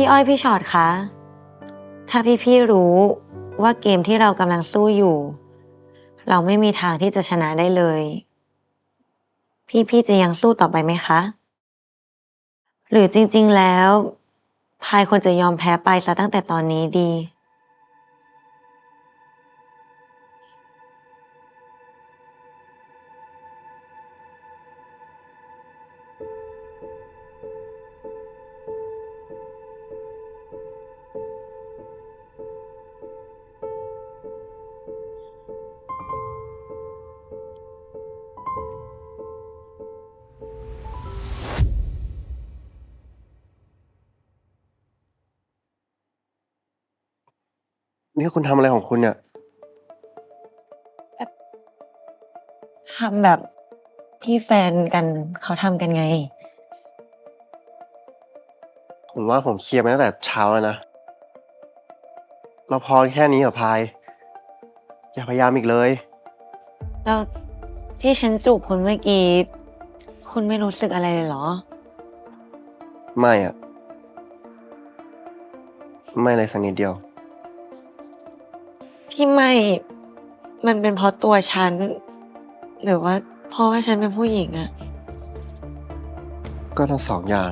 พี่อ้อยพี่ชอดคะ ถ้าพี่ๆรู้ว่าเกมที่เรากำลังสู้อยู่ เราไม่มีทางที่จะชนะได้เลย พี่ๆจะยังสู้ต่อไปไหมคะ หรือจริงๆแล้วพายควรจะยอมแพ้ไปซะตั้งแต่ตอนนี้ดี นี่คุณทำอะไรของคุณเนี่ย ทำแบบที่แฟนกันเขาทำกันไง ผมว่าผมเคลียร์มาตั้งแต่เช้าแล้วนะ เราพอแค่นี้เหรอพาย อย่าพยายามอีกเลย แล้วที่ฉันจูบคุณเมื่อกี้ คุณไม่รู้สึกอะไรเลยเหรอ ไม่อะ ไม่เลยสักนิดเดียว ที่ไม่ มันเป็นเพราะตัวฉัน หรือว่าเพราะว่าฉันเป็นผู้หญิงอะก็ทั้งสองอย่าง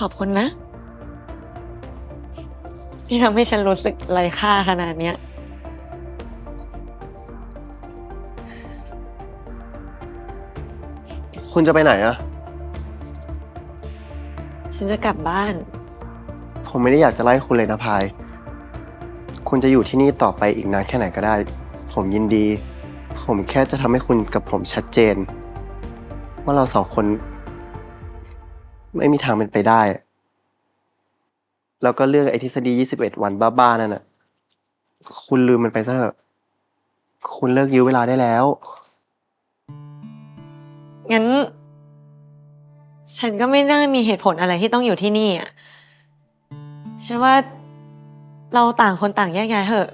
ขอบคุณนะ ที่ทำให้ฉันรู้สึกไร้ค่าขนาดเนี้ย คุณจะไปไหนอะ ฉันจะกลับบ้าน ผมไม่ได้อยากจะไล่คุณเลยนะพาย คุณจะอยู่ที่นี่ต่อไปอีกนานแค่ไหนก็ได้ ผมยินดี ผมแค่จะทำให้คุณกับผมชัดเจน ว่าเราสองคน ไม่มีทางเป็นไปได้ แล้วก็เรื่องไอ้ทฤษฎี 21 วันบ้าๆนั่นน่ะ คุณลืมมันไปซะเถอะ คุณเลิกยื้อเวลาได้แล้ว งั้น ฉันก็ไม่น่ามีเหตุผลอะไรที่ต้องอยู่ที่นี่อะ ฉันว่าเราต่างคนต่างแยกย้ายเถอะ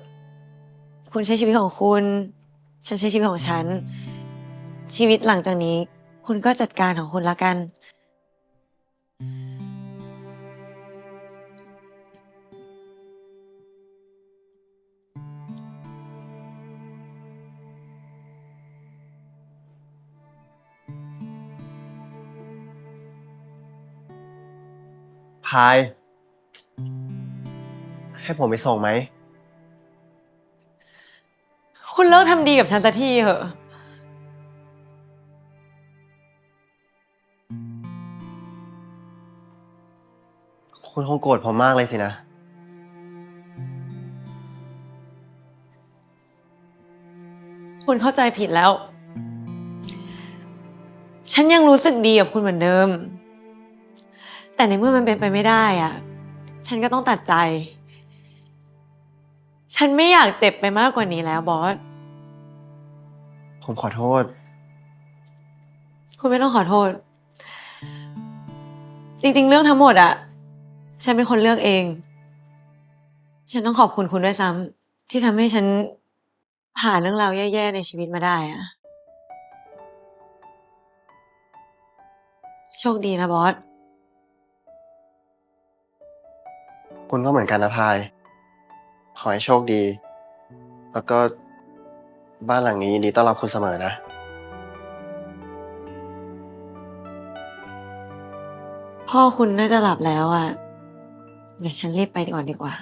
คุณใช้ชีวิตของคุณ ฉันใช้ชีวิตของฉัน ชีวิตหลังจากนี้ คุณก็จัดการของคุณละกัน พาย ให้ผมไปส่งไหม คุณเลิกทำดีกับฉันสักทีเถอะ คุณคงโกรธผมมากเลยสินะ คุณเข้าใจผิดแล้ว ฉันยังรู้สึกดีกับคุณเหมือนเดิม แต่ในเมื่อมันเป็นไปไม่ได้อะฉันก็ต้องตัดใจ ฉันไม่อยากเจ็บไปมากกว่านี้แล้วบอส ผมขอโทษ คุณไม่ต้องขอโทษ จริงๆ เรื่องทั้งหมดอะฉันเป็นคนเลือกเอง ฉันต้องขอบคุณคุณด้วยซ้ำที่ทำให้ฉันผ่านเรื่องราวแย่ๆ ในชีวิตมาได้อะโชคดีนะบอส คุณก็เหมือนกันนะพาย ขอให้โชคดี แล้วก็บ้านหลังนี้ยินดีต้อนรับคุณเสมอนะ พ่อคุณน่าจะหลับแล้วอะเดี๋ยวฉันรีบไปก่อนดีกว่า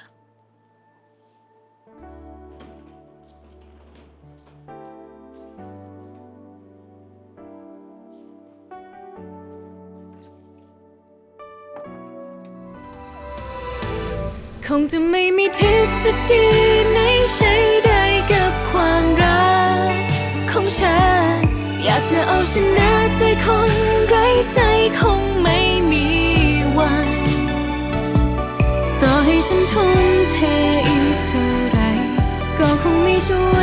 คงจะไม่มีทฤษฎีไหนใช้ได้กับความรักของฉัน อยากจะเอาชนะใจคนไร้ใจคงไม่มีวัน ต่อให้ฉันทุ่มเทอีกเท่าไรก็คงไม่ช่วย